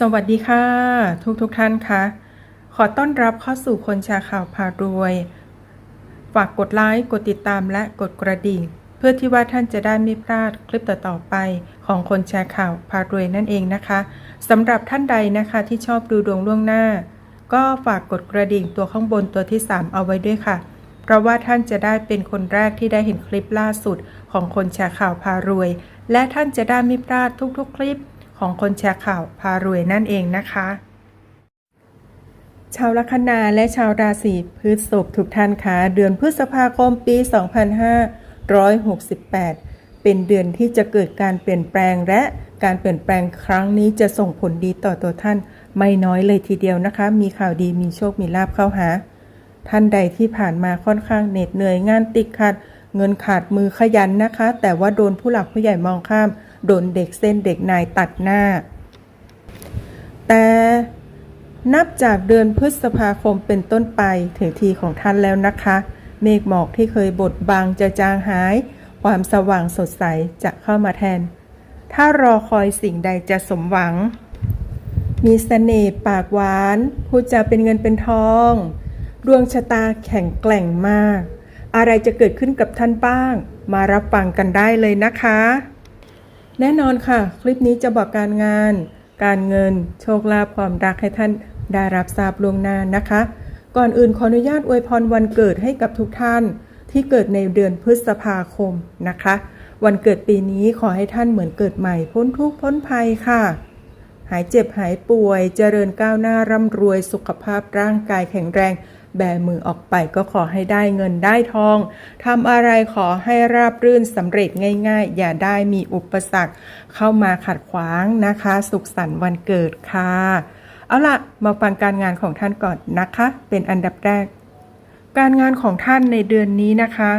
สวัสดีค่ะ ทุกทุกท่านคะขอต้อนรับเข้าสู่คนแชร์ข่าวพารวย ฝากกดไลค์กดติดตามและกดกระดิ่ง เพื่อที่ว่าท่านจะได้ไม่พลาดคลิปต่อๆไปของคนแชร์ข่าวพารวยนั่นเองนะคะสำหรับท่านใดนะคะที่ชอบดูดวงล่วงหน้า ก็ฝากกดกระดิ่งตัวข้างบนตัวที่ 3 เอาไว้ด้วยค่ะ เพราะว่าท่านจะได้เป็นคนแรกที่ได้เห็นคลิปล่าสุดของคนแชร์ข่าวพารวย และท่านจะได้ไม่พลาดทุกๆ คลิป ของคนแชร์ข่าวพารวยนั่นเองนะคะ ชาวลัคนาและชาวราศีพฤษภทุกท่านคะเดือนพฤษภาคมปี 2568 เป็นเดือนที่จะเกิดการเปลี่ยนแปลงและการเปลี่ยนแปลงครั้งนี้จะส่งผลดีต่อตัวท่าน ไม่น้อยเลยทีเดียวนะคะ มีข่าวดีมีโชคมีลาบเข้าหา ท่านใดที่ผ่านมาค่อนข้างเหน็ดเหนื่อยงานติดขัด เงินขาดมือขยันนะคะ แต่ว่าโดนผู้หลักผู้ใหญ่มองข้าม โดนเด็กเส้นเด็กนายตัดหน้า แต่นับจากเดือนพฤษภาคมเป็นต้นไปถึงทีของท่านแล้วนะคะ เมฆหมอกที่เคยบดบังจะจางหาย ความสว่างสดใสจะเข้ามาแทน ถ้ารอคอยสิ่งใดจะสมหวัง มีเสน่ห์ปากหวานพูดจาเป็นเงินเป็นทอง ดวงชะตาแข็งแกร่งมาก อะไรจะเกิดขึ้นกับท่านบ้าง มารับฟังกันได้เลยนะคะ แน่นอนค่ะ คลิปนี้จะบอกการงาน การเงิน โชคลาภความรักให้ท่านได้รับทราบล่วงหน้านะคะ ก่อนอื่นขออนุญาตอวยพรวันเกิดให้กับทุกท่าน ที่เกิดในเดือนพฤษภาคมนะคะ วันเกิดปีนี้ขอให้ท่านเหมือนเกิดใหม่พ้นทุกข์พ้นภัยค่ะ หายเจ็บหายป่วย เจริญก้าวหน้าร่ำรวยสุขภาพร่างกายแข็งแรง แบมือออกไปก็ขอให้ได้เงินได้ทองทำอะไรขอให้ราบรื่นสำเร็จง่าย ๆ อย่าได้มีอุปสรรคเข้ามาขัดขวางนะคะ สุขสันต์วันเกิดค่ะ เอาล่ะ มาฟังการงานของท่านก่อนนะคะ เป็นอันดับแรก การงานของท่านในเดือนนี้นะคะ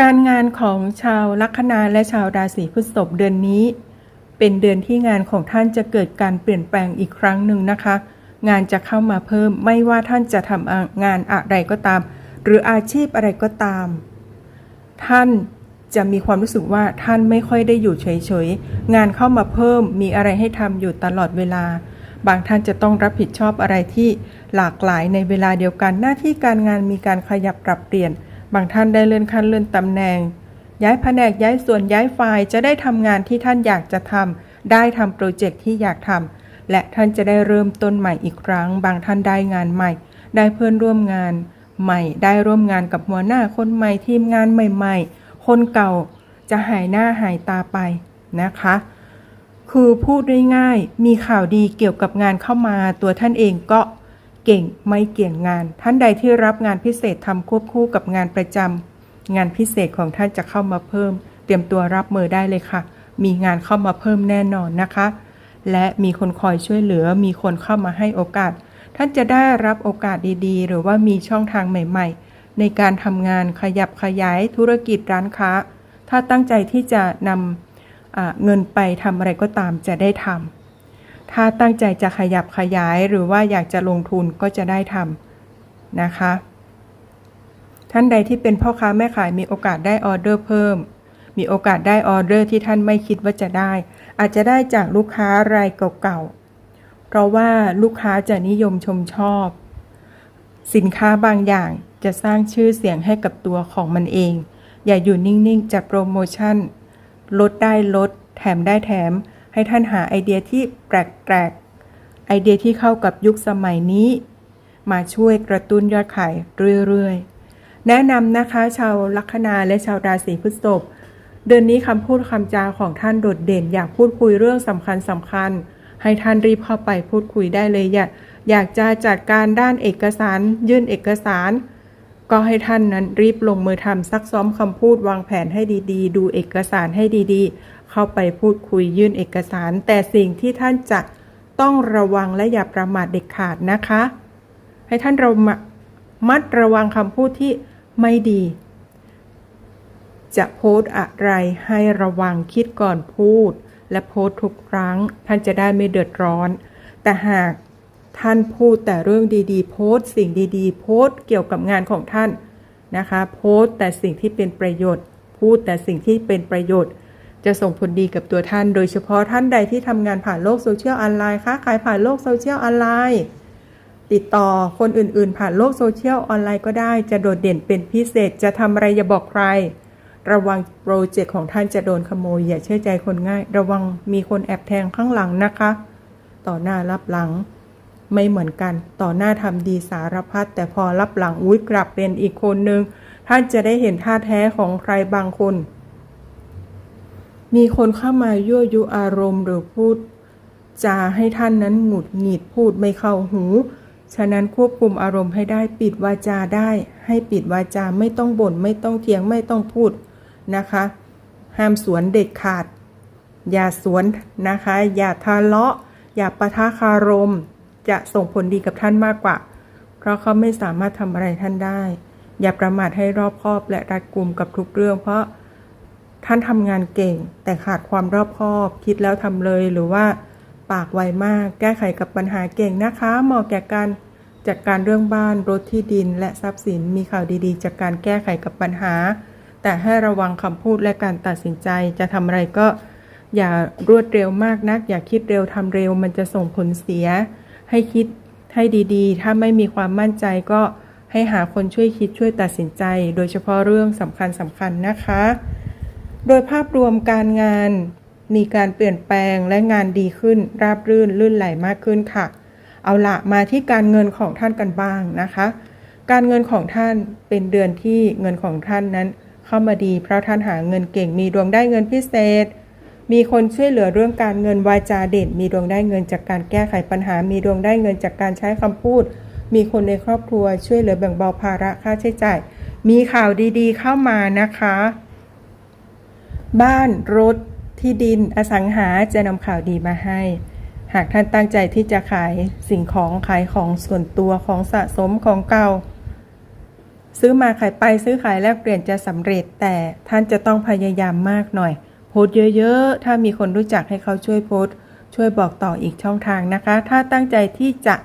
การงานของชาวลัคนาและชาวราศีพฤษภเดือนนี้ เป็นเดือนที่งานของท่านจะเกิดการเปลี่ยนแปลงอีกครั้งหนึ่งนะคะ งานจะเข้ามาเพิ่ม ไม่ว่าท่านจะทำงานอะไรก็ตาม หรืออาชีพอะไรก็ตาม ท่านจะมีความรู้สึกว่าท่านไม่ค่อยได้อยู่เฉยๆ งานเข้ามาเพิ่มมีอะไรให้ทำอยู่ตลอดเวลา บางท่านจะต้องรับผิดชอบอะไรที่หลากหลายในเวลาเดียวกัน หน้าที่การงานมีการขยับปรับเปลี่ยน บางท่านได้เลื่อนขั้นเลื่อนตำแหน่ง ย้ายแผนกย้ายส่วนย้ายฝ่ายจะได้ทำงานที่ท่านอยากจะทำได้ทำโปรเจกต์ที่อยากทำ และท่านจะได้เริ่มต้นใหม่อีกครั้ง บางท่านได้งานใหม่ ได้เพื่อนร่วมงาน ใหม่ ได้ร่วมงานกับหัวหน้าคนใหม่ทีมงานใหม่ ๆ คนเก่าจะหายหน้าหายตาไปนะคะ คือพูดได้ง่ายมีข่าวดีเกี่ยวกับงานเข้ามา ตัวท่านเองก็เก่งไม่เกี่ยงงาน ท่านใดที่รับงานพิเศษทำควบคู่กับงานประจำงานพิเศษของท่านจะเข้ามาเพิ่ม เตรียมตัวรับมือได้เลยค่ะ มีงานเข้ามาเพิ่มแน่นอนนะคะ และมีคนคอยช่วยเหลือ มีคนเข้ามาให้โอกาส ท่านจะได้รับโอกาสดีๆ หรือว่ามีช่องทางใหม่ ๆ ในการทำงานขยับขยายธุรกิจร้านค้า ถ้าตั้งใจที่จะนำเงินไปทำอะไรก็ตามจะได้ทำถ้าตั้งใจจะขยับขยายหรือว่าอยากจะลงทุนก็จะได้ทำนะคะ ท่านใดที่เป็นพ่อค้าแม่ขายมีโอกาสได้ออเดอร์เพิ่ม มีโอกาสได้ออเดอร์ที่ท่านไม่คิดว่าจะได้ อาจจะได้จากลูกค้ารายเก่าๆ เพราะว่าลูกค้าจะนิยมชมชอบ สินค้าบางอย่างจะสร้างชื่อเสียงให้กับตัวของมันเอง อย่าอยู่นิ่งๆจัดโปรโมชั่น ลดได้ลด แถมได้แถม ให้ท่านหาไอเดียที่แปลกๆ ไอเดียที่เข้ากับยุคสมัยนี้ มาช่วยกระตุ้นยอดขายเรื่อยๆแนะนำนะคะชาวลัคนาและชาวราศีพฤษภ เดือนนี้คำพูดคำจาของท่านโดดเด่น อยากพูดคุยเรื่องสำคัญสำคัญ ให้ท่านรีบเข้าไปพูดคุยได้เลยอยากอยากจะจัดการด้านเอกสาร ยื่นเอกสาร ก็ให้ท่านนั้นรีบลงมือทำซักซ้อมคำพูดวางแผนให้ดี ๆ ดูเอกสารให้ดีๆ เข้าไปพูดคุยยื่นเอกสาร แต่สิ่งที่ท่านจะต้องระวังและอย่าประมาทเด็ดขาดนะคะ ให้ท่านเรามามัดระวังคำพูดที่ไม่ดี จะโพสอะไรให้ระวังคิดก่อนพูด และโพสทุกครั้ง ท่านจะได้ไม่เดือดร้อน แต่หากท่านพูดแต่เรื่องดีๆ โพสสิ่งดีๆ โพสเกี่ยวกับงานของท่านนะคะ โพสแต่สิ่งที่เป็นประโยชน์ พูดแต่สิ่งที่เป็นประโยชน์ จะส่งผลดีกับตัวท่าน โดยเฉพาะท่านใดที่ทำงานผ่านโลกโซเชียลออนไลน์ค้าขายผ่านโลกโซเชียลออนไลน์ติดต่อคนอื่นๆ ผ่านโลกโซเชียลออนไลน์ก็ได้ จะโดดเด่นเป็นพิเศษจะทำอะไรอย่าบอกใคร ระวังโปรเจกต์ของท่านจะโดนขโมย อย่าเชื่อใจคนง่าย ระวังมีคนแอบแทงข้างหลังนะคะ ต่อหน้ารับหลัง ไม่เหมือนกัน ต่อหน้าทำดีสารพัดแต่พอรับหลังอุ้ยกลับเป็นอีกคนนึง ท่านจะได้เห็นท่าแท้ของใครบางคน มีคนเข้ามายั่วยุอารมณ์หรือพูดจาให้ท่านนั้นหงุดหงิดพูดไม่เข้าหู ฉะนั้นควบคุมอารมณ์ให้ได้ปิดวาจาได้ ให้ปิดวาจาไม่ต้องบ่นไม่ต้องเถียงไม่ต้องพูด นะคะ ห้ามสวนเด็ดขาด อย่าสวนนะคะ อย่าทะเลาะ อย่าปะทะคารม จะส่งผลดีกับท่านมากกว่า เพราะเขาไม่สามารถทำอะไรท่านได้ อย่าประมาทให้รอบคอบและรัดกุมกับทุกเรื่อง เพราะท่านทำงานเก่ง แต่ขาดความรอบคอบ คิดแล้วทำเลยหรือว่าปากไวมาก แก้ไขกับปัญหาเก่งนะคะ เหมาะแก่การจัดการเรื่องบ้านรถที่ดินและทรัพย์สินมีข่าวดีๆ จากการแก้ไขกับปัญหา แต่ให้ระวังคำพูดและการตัดสินใจจะทำอะไรก็ อย่ารวดเร็วมากนัก อย่าคิดเร็วทำเร็วมันจะส่งผลเสีย ให้คิดให้ดีๆ ถ้าไม่มีความมั่นใจก็ให้หาคนช่วยคิดช่วยตัดสินใจ โดยเฉพาะเรื่องสำคัญสำคัญๆนะคะ โดยภาพรวมการงานมีการเปลี่ยนแปลงและงานดีขึ้น ราบรื่นลื่นไหลมากขึ้นค่ะ เอาละมาที่การเงินของท่านกันบ้างนะคะ การเงินของท่านเป็นเดือนที่เงินของท่านนั้น เข้ามาดี เพราะท่านหาเงินเก่งมีดวงได้เงินพิเศษ มีคนช่วยเหลือเรื่องการเงินวาจาเด่น มีดวงได้เงินจากการแก้ไขปัญหา มีดวงได้เงินจากการใช้คำพูด มีคนในครอบครัวช่วยเหลือแบ่งเบาภาระค่าใช้จ่าย มีข่าวดีๆ เข้ามานะคะ บ้านรถที่ดินอสังหาจะนำข่าวดีมาให้ หากท่านตั้งใจที่จะขายสิ่งของขายของส่วนตัวของสะสมของเก่า ซื้อมาขายไปซื้อขายแลกเปลี่ยนจะสำเร็จ แต่ท่านจะต้องพยายามมากหน่อย โพสเยอะๆ ถ้ามีคนรู้จักให้เขาช่วยโพสช่วยบอกต่ออีกช่องทางนะคะ ถ้าตั้งใจที่จะ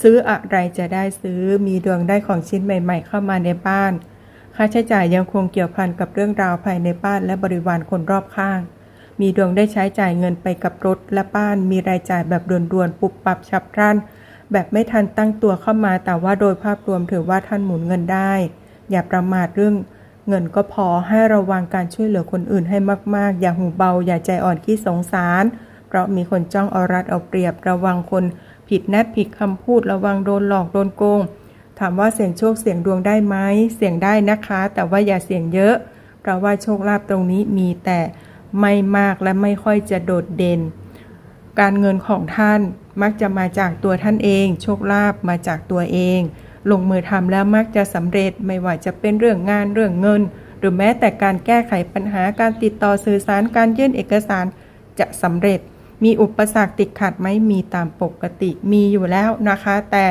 ซื้ออะไรจะได้ซื้อมีดวงได้ของชิ้นใหม่ ๆ เข้ามาในบ้าน ค่าใช้จ่ายยังคงเกี่ยวพันกับเรื่องราวภายในบ้านและบริวารคนรอบข้าง มีดวงได้ใช้จ่ายเงินไปกับรถและบ้าน มีรายจ่ายแบบด่วนๆปุบปับฉับพลัน แบบไม่ทันตั้งตัวเข้ามา แต่ว่าโดยภาพรวมถือว่าท่านหมุนเงินได้ อย่าประมาทเรื่องเงินก็พอให้ระวังการช่วยเหลือคนอื่นให้มากๆ อย่าหูเบา อย่าใจอ่อนขี้สงสาร เพราะมีคนจ้องเอารัดเอาเปรียบ ระวังคนผิดนัดผิดคำพูด ระวังโดนหลอกโดนโกง ถามว่าเสี่ยงโชคเสี่ยงดวงได้ไหม เสี่ยงได้นะคะ แต่ว่าอย่าเสี่ยงเยอะ เพราะว่าโชคลาภตรงนี้มีแต่ไม่มากและไม่ค่อยจะโดดเด่น การเงินของท่านมักจะมาจากตัวท่านเอง โชคลาภมาจากตัวเอง ลงมือทำแล้วมักจะสำเร็จไม่ว่าจะเป็นเรื่องงานเรื่องเงิน หรือแม้แต่การแก้ไขปัญหาการติดต่อสื่อสารการยื่นเอกสารจะสำเร็จ มีอุปสรรคติดขัดไหมมีตามปกติมีอยู่แล้วนะคะ แต่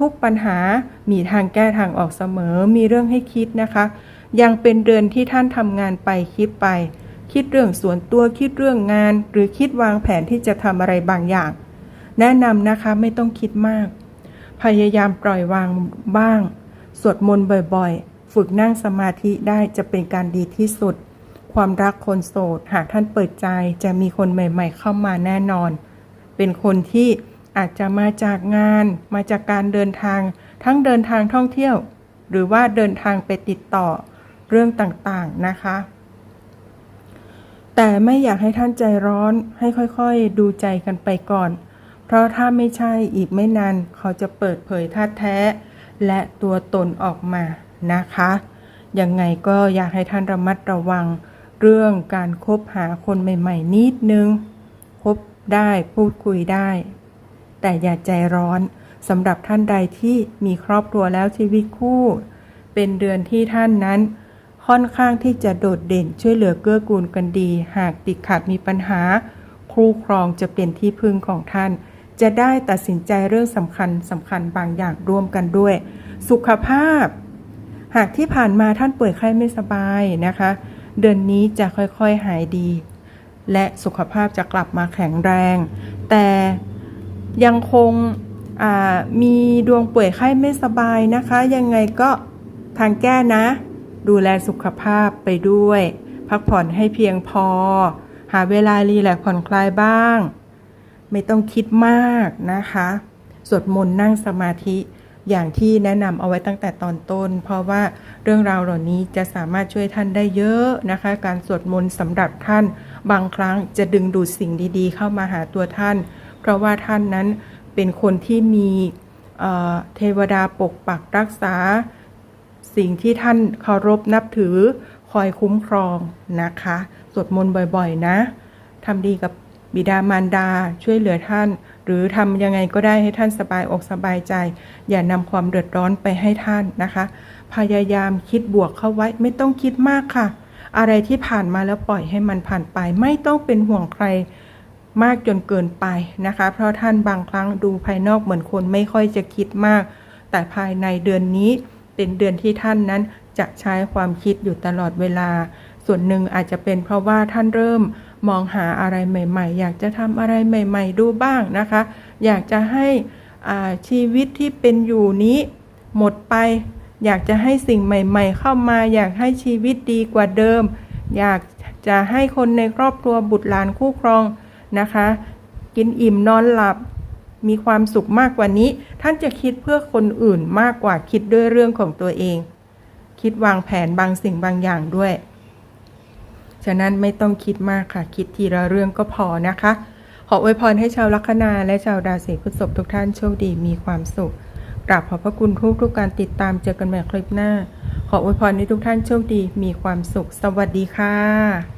ทุกๆปัญหามีทางแก้ทางออกเสมอ มีเรื่องให้คิดนะคะ ยังเป็นเดือนที่ท่านทำงานไปคิดไป คิดเรื่องส่วนตัวคิดเรื่องงาน หรือคิดวางแผนที่จะทำอะไรบางอย่าง แนะนำนะคะไม่ต้องคิดมาก พยายามปล่อยวางบ้าง สวดมนต์บ่อยๆ ฝึกนั่งสมาธิได้จะเป็นการดีที่สุด ความรักคนโสด หากท่านเปิดใจจะมีคนใหม่ ๆ เข้ามาแน่นอน เป็นคนที่อาจจะมาจากงาน มาจากการเดินทาง ทั้งเดินทางท่องเที่ยว หรือว่าเดินทางไปติดต่อเรื่องต่างๆนะคะ แต่ไม่อยากให้ท่านใจร้อนให้ค่อยๆ ดูใจกันไปก่อน เพราะถ้าไม่ใช่อีกไม่นานเขาจะเปิดเผยท่าแท้ และตัวตนออกมานะคะ ยังไงก็อยากให้ท่านระมัดระวัง เรื่องการคบหาคนใหม่ๆนิดนึง คบได้พูดคุยได้ แต่อย่าใจร้อนสำหรับท่านใดที่มีครอบครัวแล้วชีวิตคู่ เป็นเดือนที่ท่านนั้น ค่อนข้างที่จะโดดเด่นช่วยเหลือเกื้อกูลกันดี หากติดขัดมีปัญหา ครูครองจะเป็นที่พึ่งของท่าน จะได้ตัดสินใจเรื่องสำคัญสำคัญบางอย่างร่วมกันด้วย สุขภาพ หากที่ผ่านมาท่านป่วยไข้ไม่สบายนะคะ เดือนนี้จะค่อยๆหายดี และสุขภาพจะกลับมาแข็งแรง แต่ยังคงมีดวงป่วยไข้ไม่สบายนะคะ ยังไงก็ทางแก้นะ ดูแลสุขภาพไปด้วย พักผ่อนให้เพียงพอ หาเวลารีแลกผ่อนคลายบ้าง ไม่ต้องคิดมากนะคะสวดมนต์นั่งสมาธิอย่างที่แนะนำเอาไว้ตั้งแต่ตอนต้น เพราะว่าเรื่องราวเหล่านี้จะสามารถช่วยท่านได้เยอะนะคะ การสวดมนต์สำหรับท่าน บางครั้งจะดึงดูดสิ่งดีๆ เข้ามาหาตัวท่าน เพราะว่าท่านนั้นเป็นคนที่มีเเทวดาปกปักรักษา สิ่งที่ท่านเคารพนับถือคอยคุ้มครองนะคะ สวดมนต์บ่อยๆนะทำดีกับบิดามารดาช่วยเหลือท่าน หรือทำยังไงก็ได้ให้ท่านสบายอกสบายใจ อย่านำความเดือดร้อนไปให้ท่านนะคะ พยายามคิดบวกเข้าไว้ไม่ต้องคิดมากค่ะ อะไรที่ผ่านมาแล้วปล่อยให้มันผ่านไป ไม่ต้องเป็นห่วงใครมากจนเกินไปนะคะ เพราะท่านบางครั้งดูภายนอกเหมือนคนไม่ค่อยจะคิดมาก แต่ภายในเดือนนี้ เป็นเดือนที่ท่านนั้นจะใช้ความคิดอยู่ตลอดเวลา ส่วนหนึ่งอาจจะเป็นเพราะว่าท่านเริ่มมองหาอะไรใหม่ ๆ อยากจะทำอะไรใหม่ ๆ ดูบ้างนะคะ อยากจะให้อ่าชีวิตที่เป็นอยู่นี้หมดไป อยากจะให้สิ่งใหม่ ๆ เข้ามา อยากให้ชีวิตดีกว่าเดิม อยากจะให้คนในครอบครัวบุตรหลานคู่ครองนะคะ กินอิ่มนอนหลับ มีความสุขมากกว่านี้ ท่านจะคิดเพื่อคนอื่นมากกว่าคิดด้วยเรื่องของตัวเอง คิดวางแผนบางสิ่งบางอย่างด้วย ฉะนั้นไม่ต้องคิดมากค่ะ คิดทีละเรื่องก็พอนะคะ ขออวยพรให้ชาวลัคนาและชาวราศีพฤษภทุกท่านโชคดีมีความสุขกราบขอบพระคุณทุกทุกการติดตามเจอกันใหม่คลิปหน้า ขออวยพรให้ทุกท่านโชคดีมีความสุข สวัสดีค่ะ